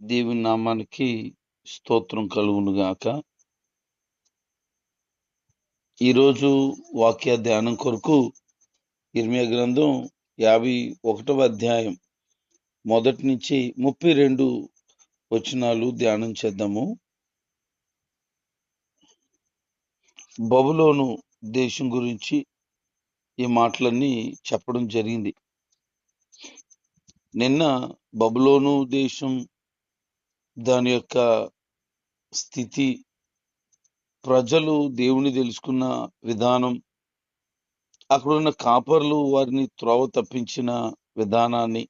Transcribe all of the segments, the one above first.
దేవుని నామానికి స్తోత్రం కలుగును గాక ఈరోజు వాక్య ధ్యానం కొరకు ఇర్మియా గ్రంథం యాభై ఒకటవ అధ్యాయం మొదటి నుంచి ముప్పై రెండు వచనాలు ధ్యానం చేద్దాము. బబులోను దేశం గురించి ఈ మాటలన్నీ చెప్పడం జరిగింది. నిన్న బబులోను దేశం దాని యొక్క స్థితి ప్రజలు దేవుని తెలుసుకున్న విధానం అక్కడున్న కాపర్లు వారిని త్రోవ తప్పించిన విధానాన్ని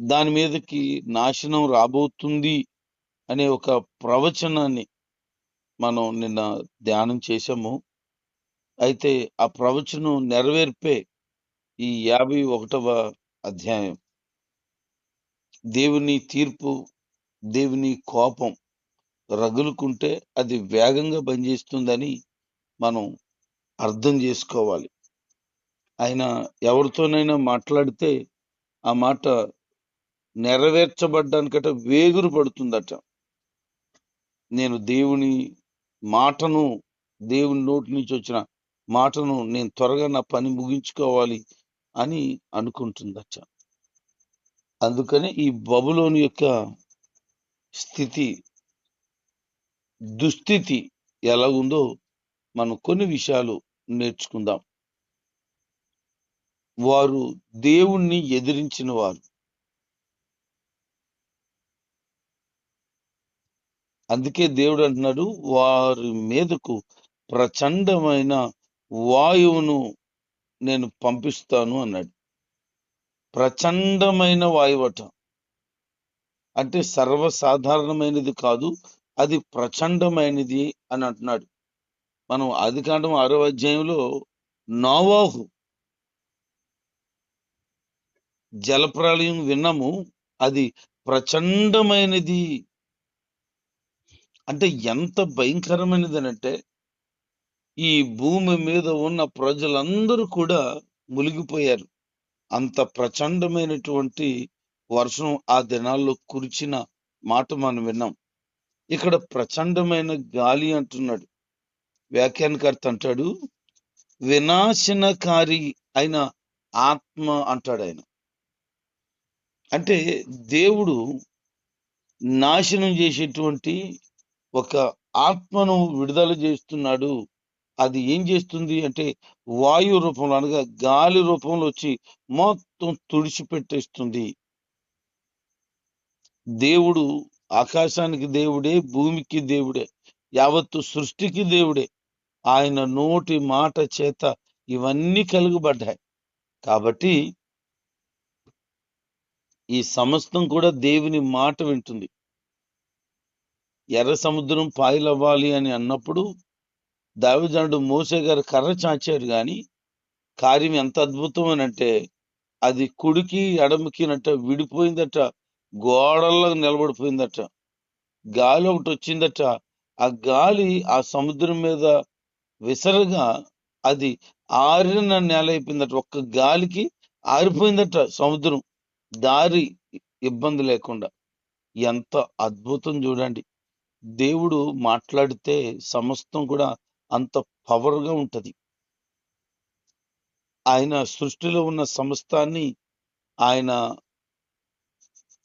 దాని మీదకి నాశనం రాబోతుంది అనే ఒక ప్రవచనాన్ని మనం నిన్న ధ్యానం చేశాము. అయితే ఆ ప్రవచనం నెరవేర్పే ఈ యాభై ఒకటవ అధ్యాయం. దేవుని తీర్పు దేవుని కోపం రగులుకుంటే అది వేగంగా పనిచేస్తుందని మనం అర్థం చేసుకోవాలి. ఆయన ఎవరితోనైనా మాట్లాడితే ఆ మాట నెరవేర్చబడ్డానికట వేగురు పడుతుందట. నేను దేవుని మాటను దేవుని నోటి నుంచి వచ్చిన మాటను నేను త్వరగా నా పని ముగించుకోవాలి అని అనుకుంటుందట. అందుకని ఈ బబులోని యొక్క స్థితి దుస్థితి ఎలా ఉందో మనం కొన్ని విషయాలు నేర్చుకుందాం. వారు దేవుణ్ణి ఎదిరించిన వారు. అందుకే దేవుడు అంటున్నాడు వారి మీదకు ప్రచండమైన వాయువును నేను పంపిస్తాను అన్నాడు. ప్రచండమైన వాయువట. అంటే సర్వసాధారణమైనది కాదు అది ప్రచండమైనది అని అంటున్నాడు. మనం ఆదికాండం ఆరో అధ్యాయంలో నోవాహు జలప్రళయం విన్నాము అది ప్రచండమైనది. అంటే ఎంత భయంకరమైనది అంటే ఈ భూమి మీద ఉన్న ప్రజలందరూ కూడా మునిగిపోయారు. అంత ప్రచండమైనటువంటి వర్షం ఆ దినాల్లో కురిచిన మాట మనం విన్నాం. ఇక్కడ ప్రచండమైన గాలి అంటున్నాడు. వ్యాఖ్యానకర్త అంటాడు వినాశనకారి అయిన ఆత్మ అంటాడు ఆయన. అంటే దేవుడు నాశనం చేసేటువంటి ఒక ఆత్మను విడుదల చేస్తున్నాడు. అది ఏం చేస్తుంది అంటే వాయు రూపంలో అనగా గాలి రూపంలో వచ్చి మొత్తం తుడిచిపెట్టేస్తుంది. దేవుడు ఆకాశానికి దేవుడే భూమికి దేవుడే యావత్తు సృష్టికి దేవుడే. ఆయన నోటి మాట చేత ఇవన్నీ కలుగుబడ్డాయి. కాబట్టి ఈ సమస్తం కూడా దేవుని మాట వింటుంది. ఎర్ర సముద్రం పాయలవ్వాలి అని అన్నప్పుడు దావిజనుడు మోసే గారు కర్ర చాచారు కానీ కార్యం ఎంత అద్భుతం అని అంటే అది కుడికి ఎడమకినట్ట విడిపోయిందట. గోడల్లో నిలబడిపోయిందట. గాలి ఒకటి వచ్చిందట. ఆ గాలి ఆ సముద్రం మీద విసరగా అది ఆరిన నేల అయిపోయిందట. ఒక్క గాలికి ఆరిపోయిందట సముద్రం. దారి ఇబ్బంది లేకుండా. ఎంత అద్భుతం చూడండి. దేవుడు మాట్లాడితే సమస్తం కూడా అంత పవర్గా ఉంటుంది. ఆయన సృష్టిలో ఉన్న సమస్తాన్ని ఆయన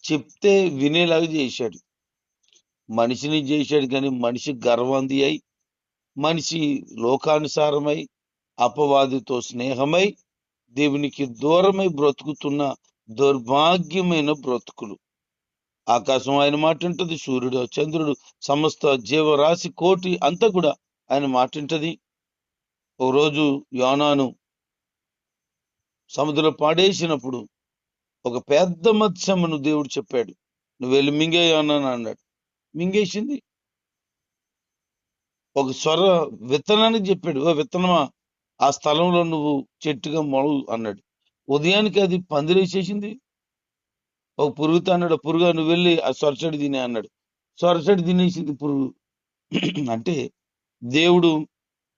చెప్తే వినేలాగా చేశాడు. మనిషిని చేశాడు కానీ మనిషి గర్వంది అయి మనిషి లోకానుసారమై అపవాదితో స్నేహమై దేవునికి దూరమై బ్రతుకుతున్న దౌర్భాగ్యమైన బ్రతుకులు. ఆకాశం ఆయన మాట ఉంటుంది సూర్యుడు చంద్రుడు సమస్త జీవరాశి కోటి అంతా కూడా ఆయన మాట ఉంటుంది ఓ రోజు యోనాను సముద్రంలో పాడేసినప్పుడు ఒక పెద్ద మత్స్యమును దేవుడు చెప్పాడు. నువ్వు వెళ్ళి మింగేయన్నాను అన్నాడు. మింగేసింది. ఒక స్వర విత్తనానికి చెప్పాడు. ఓ విత్తనమా ఆ స్థలంలో నువ్వు చెట్టుగా మొలవు అన్నాడు. ఉదయానికి అది పందిరేసేసింది ఒక పురుగుతో అన్నాడు. పురుగా నువ్వు వెళ్ళి ఆ సొరసడి తినే అన్నాడు. సొరసడి తినేసింది పురుగు. అంటే దేవుడు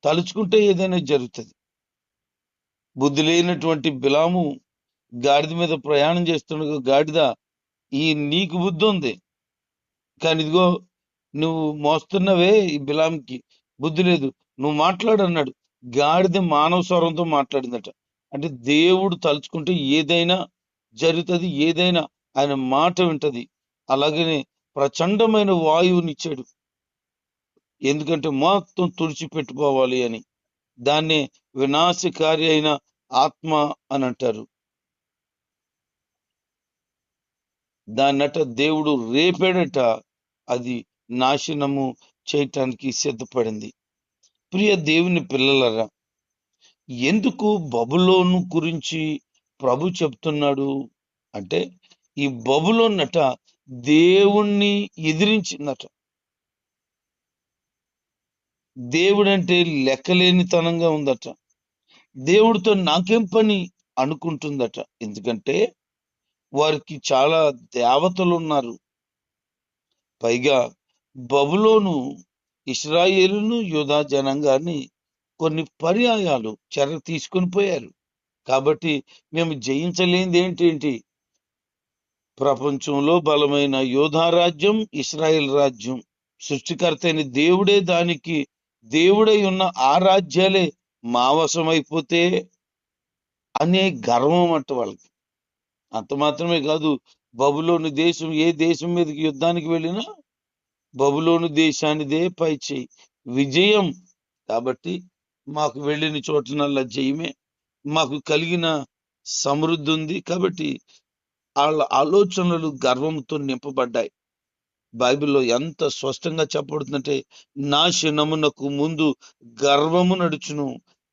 తలుచుకుంటే ఏదైనా జరుగుతుంది. బుద్ధి లేనటువంటి బిలాము గాడిద మీద ప్రయాణం చేస్తుండగా గాడిద ఈ నీకు బుద్ధి ఉంది. కానీ ఇదిగో నువ్వు మోస్తున్నవే ఈ బిలాంకి. బుద్ధి లేదు. నువ్వు మాట్లాడు అన్నాడు గాడిద మానవ స్వరంతో మాట్లాడిందట. అంటే దేవుడు తలుచుకుంటే ఏదైనా జరుగుతుంది ఏదైనా ఆయన మాట వింటది. అలాగనే ప్రచండమైన వాయువునిచ్చాడు ఎందుకంటే మొత్తం తుడిచిపెట్టుకోవాలి అని. దాన్నే వినాశకారి అయిన ఆత్మ అని అంటారు. దాన్నట దేవుడు రేపేడట అది నాశనము చేయటానికి సిద్ధపడింది. ప్రియ దేవుని పిల్లలరా ఎందుకు బబులోను గురించి ప్రభు చెప్తున్నాడు అంటే ఈ బబులోనట దేవుణ్ణి ఎదిరించిందట దేవుడంటే లెక్కలేనితనంగా ఉందట. దేవుడితో నాకేం పని అనుకుంటుందట. ఎందుకంటే వారికి చాలా దేవతలు ఉన్నారు పైగా బబులోను ఇస్రాయేలును యూదా జనాంగాన్ని కొన్ని పర్యాయాలు చెర తీసుకొని పోయారు. కాబట్టి మేము జయించలేనిది ఏంటి? ప్రపంచంలో బలమైన యోధా రాజ్యం ఇస్రాయేల్ రాజ్యం. సృష్టికర్తైన దేవుడే దానికి దేవుడై ఉన్న ఆ రాజ్యాలే మావసమైపోతే అనే గర్వం అంట వాళ్ళకి. అంత మాత్రమే కాదు బబులోని దేశం ఏ దేశం మీదకి యుద్ధానికి వెళ్ళినా బబులోని దేశానిదే పై చేయి. విజయం కాబట్టి మాకు వెళ్ళిన చోటనల్లా జయమే. మాకు కలిగిన సమృద్ధి ఉంది కాబట్టి వాళ్ళ ఆలోచనలు గర్వంతో నింపబడ్డాయి. బైబిల్లో ఎంత స్పష్టంగా చెప్పబడుతుందంటే నాశనమునకు ముందు గర్వము నడుచును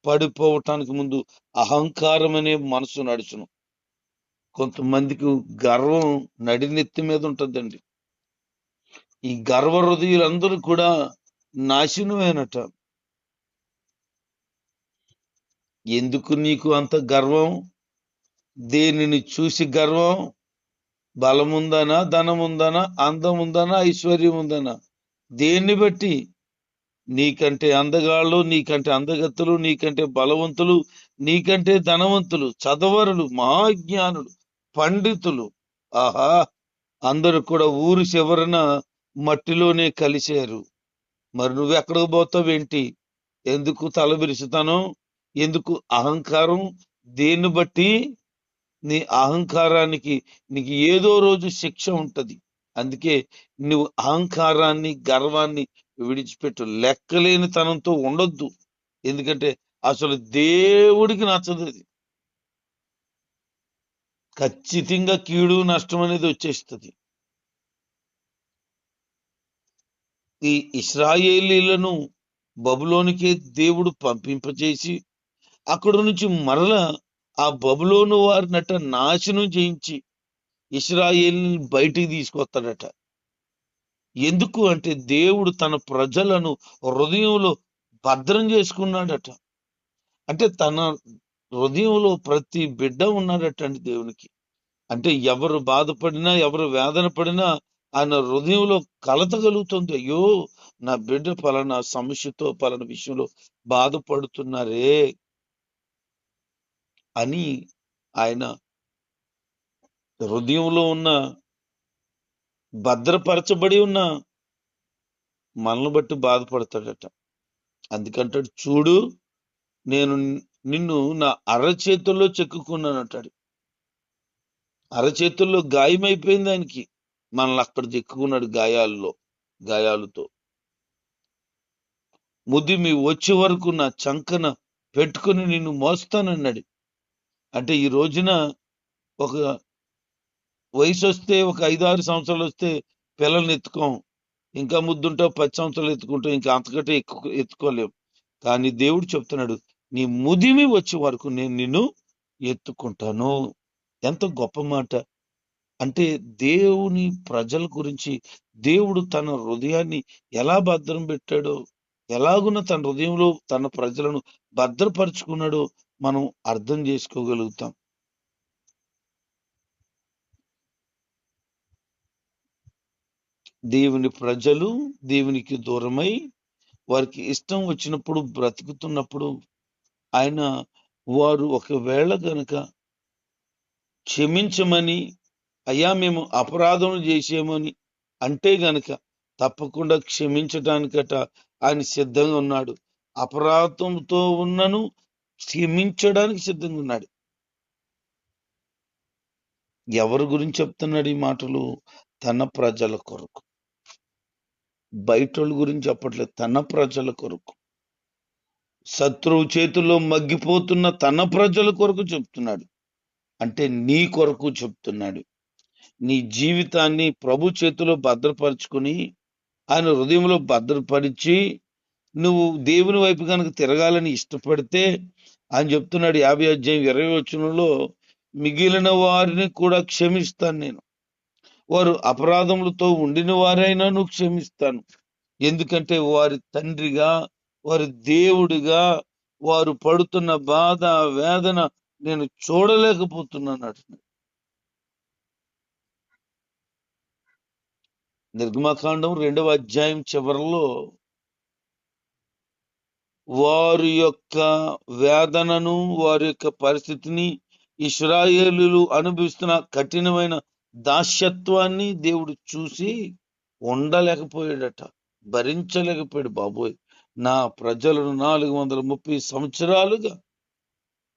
పడిపోవటానికి ముందు అహంకారం అనే మనసు నడుచును. కొంతమందికి గర్వం నడినెత్తి మీద ఉంటుందండి. ఈ గర్వ హృదయులందరూ కూడా నాశనమేనట. ఎందుకు నీకు అంత గర్వం? దేనిని చూసి గర్వం? బలముందనా ధనముందనా అందం ఉందనా ఐశ్వర్యం ఉందనా దేన్ని బట్టి? నీకంటే అందగాళ్ళు నీకంటే అందగత్తులు నీకంటే బలవంతులు నీకంటే ధనవంతులు చదవరులు మహాజ్ఞానులు. పండితులు. ఆహా! అందరు కూడా ఊరు చివరన మట్టిలోనే కలిశారు. మరి నువ్వు ఎక్కడికి పోతావు ఏంటి? ఎందుకు తల విరుచుతాను? ఎందుకు అహంకారం? దేన్ని బట్టి? నీ అహంకారానికి నీకు ఏదో రోజు శిక్ష ఉంటది. అందుకే నువ్వు అహంకారాన్ని గర్వాన్ని విడిచిపెట్టు. లెక్కలేని తనంతో ఉండొద్దు. ఎందుకంటే అసలు దేవుడికి నచ్చదు అది. ఖచ్చితంగా కీడు నష్టం అనేది వచ్చేస్తుంది. ఈ ఇస్రాయేలీలను బబులోనికే దేవుడు పంపింపచేసి అక్కడ నుంచి మరలా ఆ బబులోను వారినట నాశనం చేయించి ఇస్రాయేల్ని బయటికి తీసుకొస్తాడట. ఎందుకు అంటే దేవుడు తన ప్రజలను హృదయంలో భద్రం చేసుకున్నాడట. అంటే తన హృదయంలో ప్రతి బిడ్డ ఉన్నాడటండి దేవునికి. అంటే ఎవరు బాధపడినా ఎవరు వేదన పడినా ఆయన హృదయంలో కలత కలుగుతుంది. అయ్యో నా బిడ్డ పలానా సమస్యతో పలానా విషయంలో బాధపడుతున్నారే అని ఆయన హృదయంలో ఉన్న భద్రపరచబడి ఉన్న మనల్ని బట్టి బాధపడతాడట. అందుకంటాడు చూడు నేను నిన్ను నా అరచేతుల్లో చెక్కుకున్నాను అంటాడు. అరచేతుల్లో గాయమైపోయింది ఆయనకి. మనల్ని అక్కడ చెక్కుకున్నాడు గాయాల్లో గాయాలతో. ముదిమి వచ్చే వరకు నా చంకన పెట్టుకుని నిన్ను మోస్తానన్నాడు. అంటే ఈ రోజున ఒక వయసు వస్తే ఒక ఐదారు సంవత్సరాలు వస్తే పిల్లల్ని ఎత్తుకోం. ఇంకా ముద్దుంటాం పది సంవత్సరాలు ఎత్తుకుంటాం ఇంకా అంతకంటే ఎక్కువ ఎత్తుకోలేం. కానీ దేవుడు చెప్తున్నాడు నీ ముదిమి వచ్చే వరకు నేను నిన్ను ఎత్తుకుంటాను. ఎంత గొప్ప మాట. అంటే దేవుని ప్రజల గురించి దేవుడు తన హృదయాన్ని ఎలా భద్రం పెట్టాడో ఎలాగున్న తన హృదయంలో తన ప్రజలను భద్రపరుచుకున్నాడో మనం అర్థం చేసుకోగలుగుతాం. దేవుని ప్రజలు దేవునికి దూరమై వారికి ఇష్టం వచ్చినప్పుడు బ్రతుకుతున్నప్పుడు ఆయన వారు ఒకవేళ కనుక క్షమించమని అయ్యా మేము అపరాధం చేసేమని అంటే గనక తప్పకుండా క్షమించటానికట ఆయన సిద్ధంగా ఉన్నాడు. అపరాధంతో ఉన్నను క్షమించడానికి సిద్ధంగా ఉన్నాడు. ఎవరి గురించి చెప్తున్నాడు ఈ మాటలు? తన ప్రజల కొరకు. బయటోళ్ళ గురించి చెప్పట్లేదు. తన ప్రజల కొరకు. శత్రువు చేతుల్లో మగ్గిపోతున్న తన ప్రజల కొరకు చెప్తున్నాడు. అంటే నీ కొరకు చెప్తున్నాడు. నీ జీవితాన్ని ప్రభు చేతిలో భద్రపరుచుకుని ఆయన హృదయంలో భద్రపరిచి నువ్వు దేవుని వైపు కనుక తిరగాలని ఇష్టపడితే ఆయన చెప్తున్నాడు యాభై అధ్యాయం ఇరవై వచనంలో మిగిలిన వారిని కూడా క్షమిస్తాను నేను. వారు అపరాధములతో ఉండిన వారైనా నువ్వు క్షమిస్తాను. ఎందుకంటే వారి తండ్రిగా వారి దేవుడిగా వారు పడుతున్న బాధ వేదన నేను చూడలేకపోతున్నాను అంటున్నాడు నిర్గమకాండం రెండవ అధ్యాయం చివరిలో వారి యొక్క వేదనను వారి యొక్క పరిస్థితిని ఇస్రాయేలులు అనుభవిస్తున్న కఠినమైన దాస్యత్వాన్ని దేవుడు చూసి ఉండలేకపోయాడట భరించలేకపోయాడు బాబోయ్. నా ప్రజలను నాలుగు వందల ముప్పై సంవత్సరాలుగా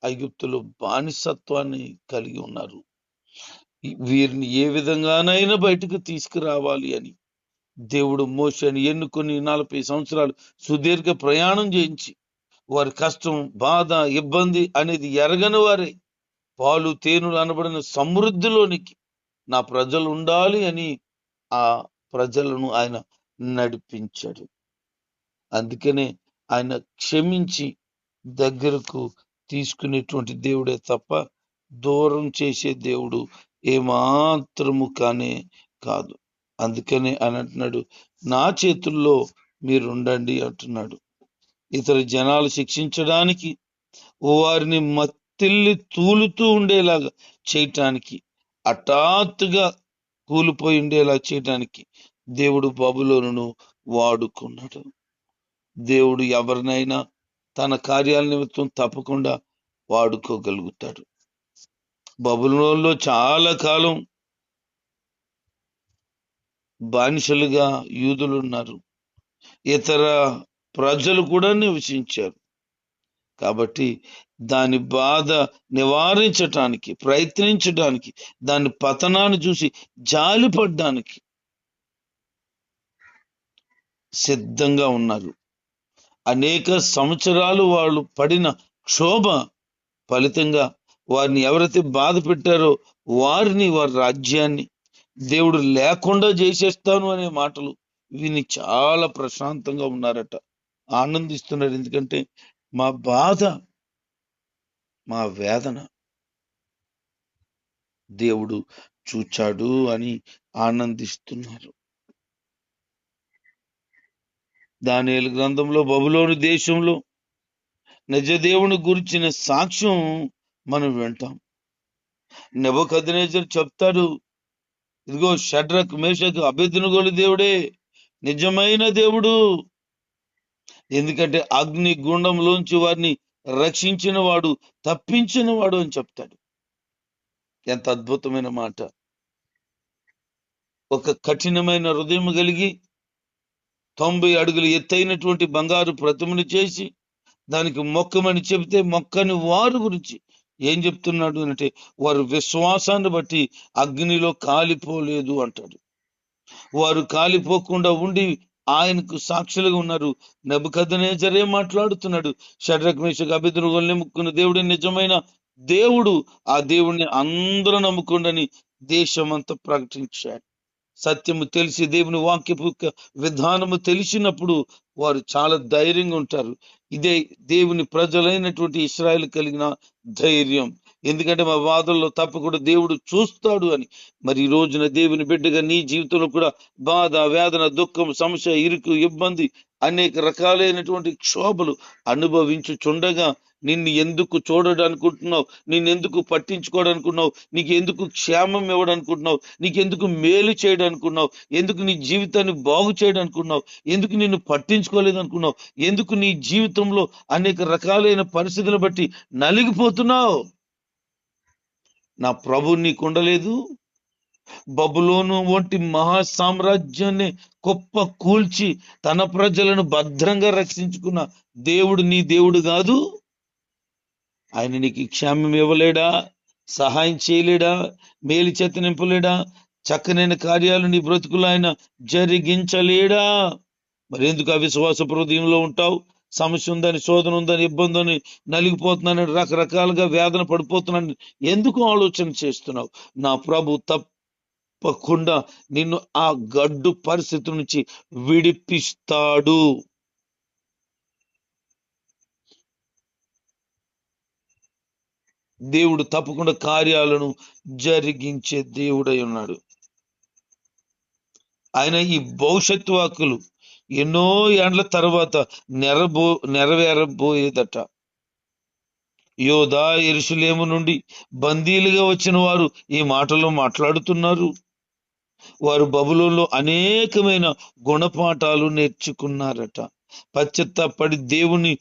ఐగుప్తులు బానిసత్వాన్ని కలిగి ఉన్నారు. వీరిని ఏ విధంగానైనా బయటకు తీసుకురావాలి అని దేవుడు మోసని ఎన్నుకొని నలభై సంవత్సరాలు సుదీర్ఘ ప్రయాణం చేయించి వారి కష్టం బాధ ఇబ్బంది అనేది ఎరగని వారే. పాలు తేనెలు అనబడిన సమృద్ధిలోనికి నా ప్రజలు ఉండాలి అని ఆ ప్రజలను ఆయన నడిపించాడు. అందుకనే ఆయన క్షమించి దగ్గరకు తీసుకునేటువంటి దేవుడే తప్ప దూరం చేసే దేవుడు ఏమాత్రము కానే కాదు. అందుకనే ఆయన అంటున్నాడు నా చేతుల్లో మీరు ఉండండి అంటున్నాడు. ఇతర జనాలు శిక్షించడానికి వారిని మత్తిల్లి తూలుతూ ఉండేలాగా చేయటానికి హఠాత్తుగా కూలిపోయి ఉండేలా చేయటానికి దేవుడు బబులోను వాడుకున్నాడు. దేవుడు ఎవరినైనా తన కార్యాల నిమిత్తం తప్పకుండా వాడుకోగలుగుతాడు. బబులోన్లో చాలా కాలం బానిసలుగా యూదులు ఉన్నారు. ఇతర ప్రజలు కూడా నివసించారు. కాబట్టి దాని బాధ నివారించటానికి ప్రయత్నించడానికి దాని పతనాన్ని చూసి జాలిపడ్డానికి సిద్ధంగా ఉన్నారు. అనేక సంవత్సరాలు వాళ్ళు పడిన క్షోభ ఫలితంగా వారిని ఎవరైతే బాధ పెట్టారో వారిని వారి రాజ్యాన్ని దేవుడు లేకుండా చేసేస్తాను అనే మాటలు విని చాలా ప్రశాంతంగా ఉన్నారట ఆనందిస్తున్నారు. ఎందుకంటే మా బాధ మా వేదన దేవుడు చూచాడు అని ఆనందిస్తున్నారు. దానియేలు గ్రంథంలో బబులోని దేశంలో నిజదేవుని గురించిన సాక్ష్యం మనం వింటాం. నెబుకద్నేజర్ చెప్తాడు ఇదిగో షడ్రక్ మేషకు అభ్యర్థినగోలు దేవుడే నిజమైన దేవుడు. ఎందుకంటే అగ్ని గుండంలోంచి వారిని రక్షించిన వాడు తప్పించిన వాడు అని చెప్తాడు. ఎంత అద్భుతమైన మాట. ఒక కఠినమైన హృదయం కలిగి తొంభై అడుగులు ఎత్తైనటువంటి బంగారు ప్రతిమను చేసి దానికి మొక్కమని చెబితే మొక్కని వారు గురించి ఏం చెప్తున్నాడు అంటే వారు విశ్వాసాన్ని బట్టి అగ్నిలో కాలిపోలేదు అంటాడు. వారు కాలిపోకుండా ఉండి ఆయనకు సాక్షులుగా ఉన్నారు. నెబుకదనేజరే మాట్లాడుతున్నాడు. షడ్రగ్మేషకు మేషకు అభిద్రుగోలు దేవుడు నిజమైన దేవుడు. ఆ దేవుడిని అందరూ నమ్ముకుండని దేశమంతా ప్రకటించాడు. సత్యము తెలిసి దేవుని వాక్యపు విధానము తెలిసినప్పుడు వారు చాలా ధైర్యంగా ఉంటారు. ఇదే దేవుని ప్రజలైనటువంటి ఇస్రాయల్ కలిగిన ధైర్యం. ఎందుకంటే మా బాధల్లో తప్పకుండా దేవుడు చూస్తాడు అని. మరి ఈ రోజున దేవుని బిడ్డగా నీ జీవితంలో కూడా బాధ వేదన దుఃఖం సమస్య ఇరుకు ఇబ్బంది అనేక రకాలైనటువంటి క్షోభలు అనుభవించుచుండగా నిన్ను ఎందుకు చూడడానుకుంటున్నావు? నిన్ను ఎందుకు పట్టించుకోవడానుకున్నావు నీకు ఎందుకు క్షేమం ఇవ్వడానుకుంటున్నావు? నీకు ఎందుకు మేలు చేయడానుకున్నావు ఎందుకు నీ జీవితాన్ని బాగు చేయడానుకున్నావు ఎందుకు నిన్ను పట్టించుకోలేదు అనుకున్నావు ఎందుకు నీ జీవితంలో అనేక రకాలైన పరిస్థితులను బట్టి నలిగిపోతున్నావు? నా ప్రభు నీకు ఉండలేదు. బబులోను వంటి మహా సామ్రాజ్యాన్ని గొప్ప కూల్చి తన ప్రజలను భద్రంగా రక్షించుకున్న దేవుడు నీ దేవుడు కాదు. ఆయన నీకు క్షేమం ఇవ్వలేడా? సహాయం చేయలేడా? మేలు చేత నింపలేడా? చక్కనైన కార్యాలు నీ బ్రతుకులు ఆయన జరిగించలేడా? మరి ఎందుకు అవిశ్వాస హృదయంలో ఉంటావు? సమస్య ఉందని శోధన ఉందని ఇబ్బంది అని నలిగిపోతున్నానని రకరకాలుగా వేదన పడిపోతున్నాను ఎందుకు ఆలోచన చేస్తున్నావు? నా ప్రభు తప్పకుండా నిన్ను ఆ గడ్డు పరిస్థితి నుంచి విడిపిస్తాడు. దేవుడు తప్పకుండా కార్యాలను జరిగించే దేవుడై ఉన్నాడు. ఆయన ఈ భవిష్యత్తు వాక్కులు ఎన్నో ఏండ్ల తర్వాత నెరబో నెరవేరబోయేదట. యోధా ఎరుసలేము నుండి బందీలుగా వచ్చిన వారు ఈ మాటలు మాట్లాడుతున్నారు. వారు బబులోలో అనేకమైన గుణపాఠాలు నేర్చుకున్నారట. పశ్చత్తాపడి దేవుని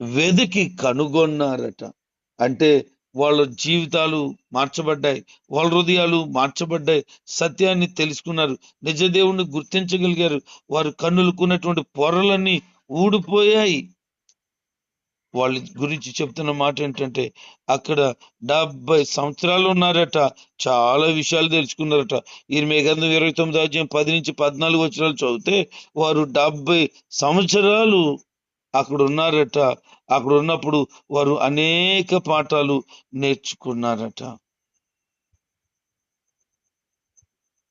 వెదికి కనుగొన్నారట. అంటే వాళ్ళ జీవితాలు మార్చబడ్డాయి. వాళ్ళ హృదయాలు మార్చబడ్డాయి. సత్యాన్ని తెలుసుకున్నారు. నిజదేవుణ్ణి గుర్తించగలిగారు. వారు కన్నులుకున్నటువంటి పొరలన్నీ ఊడిపోయాయి. వాళ్ళ గురించి చెప్తున్న మాట ఏంటంటే అక్కడ డెబ్బై సంవత్సరాలు ఉన్నారట. చాలా విషయాలు తెలుసుకున్నారట. ఈ గంధం ఇరవై తొమ్మిది అధ్యాయం పది నుంచి పద్నాలుగు వచ్చినాలు చదివితే వారు డెబ్బై సంవత్సరాలు అక్కడ ఉన్నారట అక్కడ ఉన్నప్పుడు వారు అనేక పాఠాలు నేర్చుకున్నారట.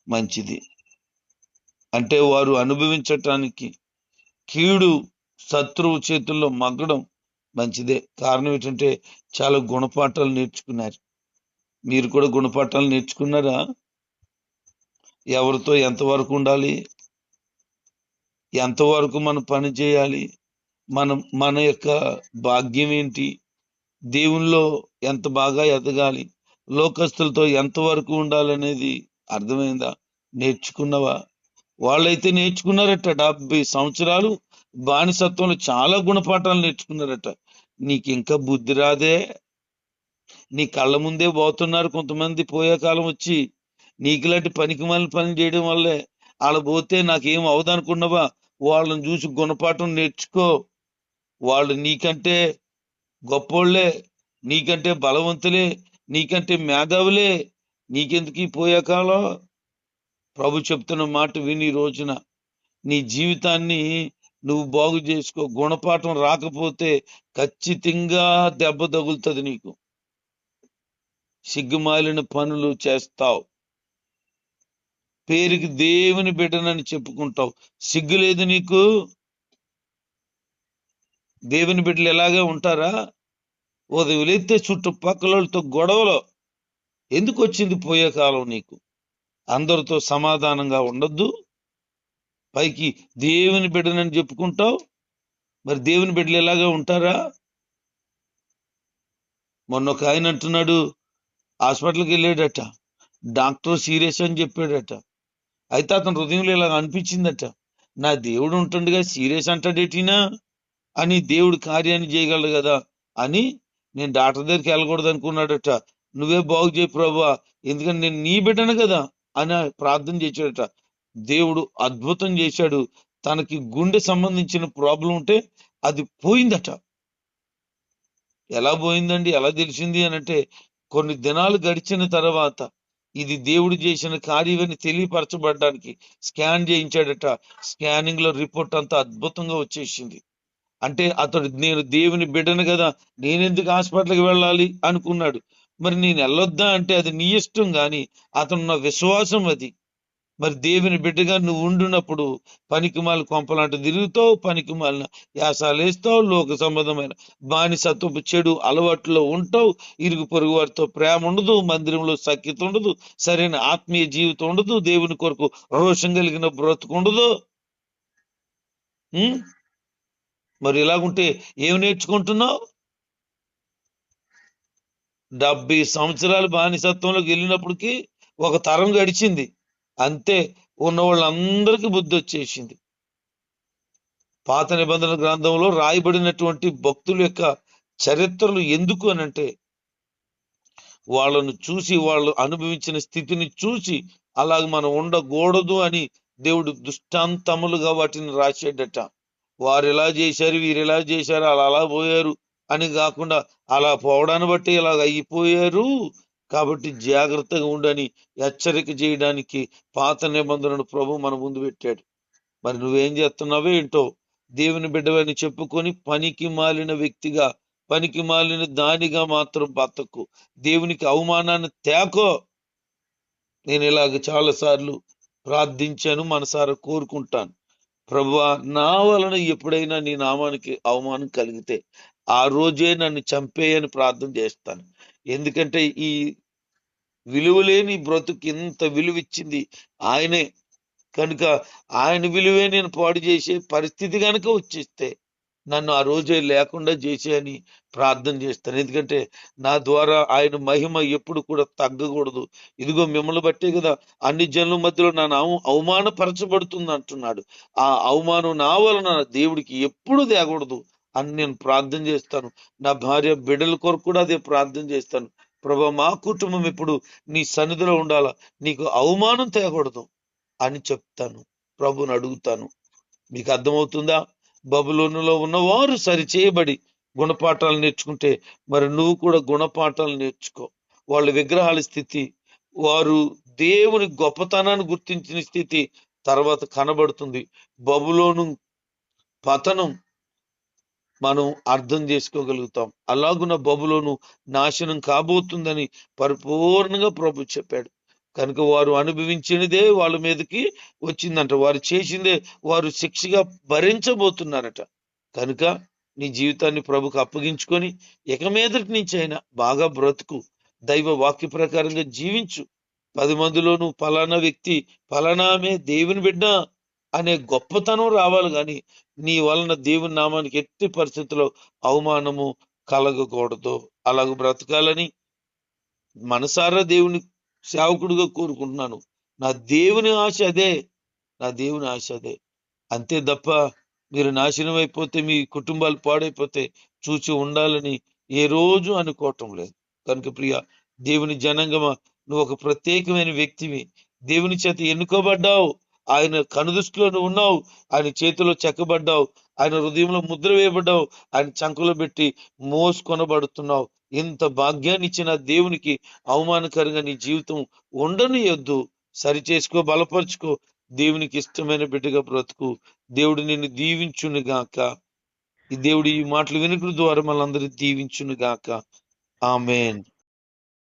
మంచిది. అంటే వారు అనుభవించటానికి కీడు శత్రువు చేతుల్లో మగ్గడం మంచిదే. కారణం ఏంటంటే చాలా గుణపాఠాలు నేర్చుకున్నారు. మీరు కూడా గుణపాఠాలు నేర్చుకున్నారా? ఎవరితో ఎంతవరకు ఉండాలి? ఎంతవరకు మనం పని చేయాలి? మనం మన యొక్క భాగ్యం ఏంటి? దేవునిలో ఎంత బాగా ఎదగాలి? లోకస్తులతో ఎంతవరకు ఉండాలనేది అర్థమైందా? నేర్చుకున్నవా? వాళ్ళైతే నేర్చుకున్నారట డెబ్బై సంవత్సరాలు బానిసత్వంలో చాలా గుణపాఠాలు నేర్చుకున్నారట. నీకు ఇంకా బుద్ధి రాదే. నీ కళ్ళ ముందే పోతున్నారు కొంతమంది పోయే కాలం వచ్చి. నీకు ఇలాంటి పనికి మళ్ళీ పని చేయడం వల్లే. వాళ్ళ పోతే నాకేం అవదనుకున్నావా? వాళ్ళని చూసి గుణపాఠం నేర్చుకో. వాళ్ళు నీకంటే గొప్పోళ్ళే నీకంటే బలవంతులే నీకంటే మేధావులే నీకెందుకు ఈ పోయే కాలం ప్రభు చెప్తున్న మాట విని రోజున నీ జీవితాన్ని నువ్వు బాగు చేసుకో. గుణపాఠం రాకపోతే ఖచ్చితంగా దెబ్బ తగులుతుంది నీకు. సిగ్గుమాలిన పనులు చేస్తావు. పేరుకి దేవుని బిడ్డనని చెప్పుకుంటావు. సిగ్గు లేదు నీకు? దేవుని బిడ్డలు ఎలాగే ఉంటారా? ఉదయం చుట్టుపక్కలతో గొడవలో ఎందుకు వచ్చింది పోయే కాలం నీకు? అందరితో సమాధానంగా ఉండొద్దు. పైకి దేవుని బిడ్డనని చెప్పుకుంటావు. మరి దేవుని బిడ్డలు ఎలాగా ఉంటారా? మొన్న ఒక ఆయన అంటున్నాడు హాస్పిటల్కి వెళ్ళాడట. డాక్టర్ సీరియస్ అని చెప్పాడట. అయితే అతను హృదయంలో ఇలా అనిపించిందట. నా దేవుడు ఉంటుండగా సీరియస్ అంటాడేటినా? అని దేవుడు కార్యాన్ని చేయగలడు కదా అని నేను డాక్టర్ దగ్గరికి వెళ్ళకూడదు అనుకున్నాడట. నువ్వే బాగు చేయి ప్రభా ఎందుకంటే నేను నీ బిడ్డను కదా అని ప్రార్థన చేశాడట. దేవుడు అద్భుతం చేశాడు. తనకి గుండె సంబంధించిన ప్రాబ్లం ఉంటే అది పోయిందట. ఎలా పోయిందండి? ఎలా తెలిసింది అని అంటే కొన్ని దినాలు గడిచిన తర్వాత ఇది దేవుడు చేసిన కార్యమని తెలియపరచబడడానికి స్కాన్ చేయించాడట. స్కానింగ్లో రిపోర్ట్ అంతా అద్భుతంగా వచ్చేసింది. అంటే అతడు నేను దేవుని బిడ్డను కదా నేనెందుకు హాస్పిటల్కి వెళ్ళాలి అనుకున్నాడు. మరి నేను వెళ్ళొద్దా అంటే అది నీ ఇష్టం కానీ అతను నా విశ్వాసం అది. మరి దేవుని బిడ్డగా నువ్వు ఉండునప్పుడు పనికిమాల కొంపలాంటి తిరుగుతావు పనికిమాలిన యాసాలు వేస్తావు లోక సంబంధమైన బానిసత్వపు చెడు అలవాట్లో ఉంటావు ఇరుగు పొరుగు వారితో ప్రేమ ఉండదు మందిరంలో సఖ్యత ఉండదు సరైన ఆత్మీయ జీవితం ఉండదు దేవుని కొరకు రోషం కలిగిన బ్రతుకు ఉండదు. మరి ఇలాగుంటే ఏమి నేర్చుకుంటున్నావు? డెబ్బై సంవత్సరాలు బానిసత్వంలోకి వెళ్ళినప్పటికీ ఒక తరం గడిచింది. అంతే ఉన్న వాళ్ళందరికీ బుద్ధి వచ్చేసింది. పాత నిబంధన గ్రంథంలో రాయబడినటువంటి భక్తుల యొక్క చరిత్రలు ఎందుకు అనంటే వాళ్ళను చూసి వాళ్ళు అనుభవించిన స్థితిని చూసి అలాగ మనం ఉండకూడదు అని దేవుడు దృష్టాంతములుగా వాటిని రాసేటట వారు ఎలా చేశారు వీరు ఎలా చేశారు అలా అలా పోయారు అని కాకుండా అలా పోవడాన్ని బట్టి ఇలా అయిపోయారు. కాబట్టి జాగ్రత్తగా ఉండని హెచ్చరిక చేయడానికి పాత నిబంధనను ప్రభు మన ముందు పెట్టాడు. మరి నువ్వేం చేస్తున్నావో ఏంటో దేవుని బిడ్డవని చెప్పుకొని పనికి మాలిన వ్యక్తిగా పనికి మాలిన దానిగా మాత్రం బతకు. దేవునికి అవమానాన్ని తేకో. నేను ఇలాగ చాలా సార్లు ప్రార్థించాను మనసారా కోరుకుంటాను. ప్రభువా నా వలన ఎప్పుడైనా నీ నామానికి అవమానం కలిగితే ఆ రోజే నన్ను చంపేయని ప్రార్థన చేస్తాను. ఎందుకంటే ఈ విలువలేని బ్రతుకు ఇంత విలువ ఇచ్చింది ఆయనే. కనుక ఆయన విలువే నేను పాడు చేసే పరిస్థితి కనుక వచ్చేస్తే నన్ను ఆ రోజే లేకుండా చేసేయని ప్రార్థన చేస్తాను. ఎందుకంటే నా ద్వారా ఆయన మహిమ ఎప్పుడు కూడా తగ్గకూడదు. ఇదిగో మిమ్మల్ని బట్టే కదా అన్ని జనుల మధ్యలో నా నామం అవమానపరచబడుతుంది అంటున్నాడు. ఆ అవమానం నా వలన దేవుడికి ఎప్పుడు తేగూడదు అని నేను ప్రార్థన చేస్తాను. నా భార్య బిడ్డల కొరకు కూడా అదే ప్రార్థన చేస్తాను. ప్రభా మా కుటుంబం ఇప్పుడు నీ సన్నిధిలో ఉండాలా? నీకు అవమానం తేగూడదు అని చెప్తాను. ప్రభుని అడుగుతాను. మీకు అర్థమవుతుందా? బబులోనులో ఉన్నవారు సరి చేయబడి గుణపాఠాలు నేర్చుకుంటే మరి నువ్వు కూడా గుణపాఠాలు నేర్చుకో. వాళ్ళ విగ్రహాల స్థితి వారు దేవుని గొప్పతనాన్ని గుర్తించిన స్థితి తర్వాత కనబడుతుంది. బబులోను పతనం మనం అర్థం చేసుకోగలుగుతాం. అలాగున్న బబులోను నాశనం కాబోతుందని పరిపూర్ణంగా ప్రభు చెప్పాడు. కనుక వారు అనుభవించినదే వాళ్ళ మీదకి వచ్చిందంట. వారు చేసిందే వారు శిక్షగా భరించబోతున్నారట. కనుక నీ జీవితాన్ని ప్రభుకు అప్పగించుకొని ఇక మీదటి నుంచి అయినా బాగా బ్రతుకు. దైవ వాక్య ప్రకారంగా జీవించు. పది మందిలోనూ ఫలానా వ్యక్తి ఫలానామే దేవుని బిడ్డ అనే గొప్పతనం రావాలి కానీ నీ వలన దేవుని నామానికి ఎట్టి పరిస్థితుల్లో అవమానము కలగకూడదు. అలాగ బ్రతకాలని మనసారా దేవుని సేవకుడిగా కోరుకుంటున్నాను. నా దేవుని ఆశ అదే. నా దేవుని ఆశ అదే. అంతే తప్ప మీరు నాశనం అయిపోతే మీ కుటుంబాలు పాడైపోతే చూచి ఉండాలని ఏ రోజు అనుకోవటం లేదు. కనుక ప్రియ దేవుని జనంగమ నువ్వు ఒక ప్రత్యేకమైన వ్యక్తివి. దేవుని చేత ఎన్నుకోబడ్డావు. ఆయన కనుదృష్టిలో నువ్వు ఉన్నావు ఆయన చేతిలో చెక్కబడ్డావు ఆయన హృదయంలో ముద్ర వేయబడ్డావు ఆయన చంకలో పెట్టి మోసుకొనబడుతున్నావు. ఇంత భాగ్యాన్ని ఇచ్చిన దేవునికి అవమానకరంగా నీ జీవితం ఉండనియొద్దు. సరి చేసుకో బలపరుచుకో. దేవునికి ఇష్టమైన బిడ్డగా బ్రతుకు. దేవుడు నిన్ను దీవించును గాక. ఈ దేవుడు ఈ మాటలు వినుకుడు ద్వారా మనందరూ దీవించును గాక. ఆమెన్.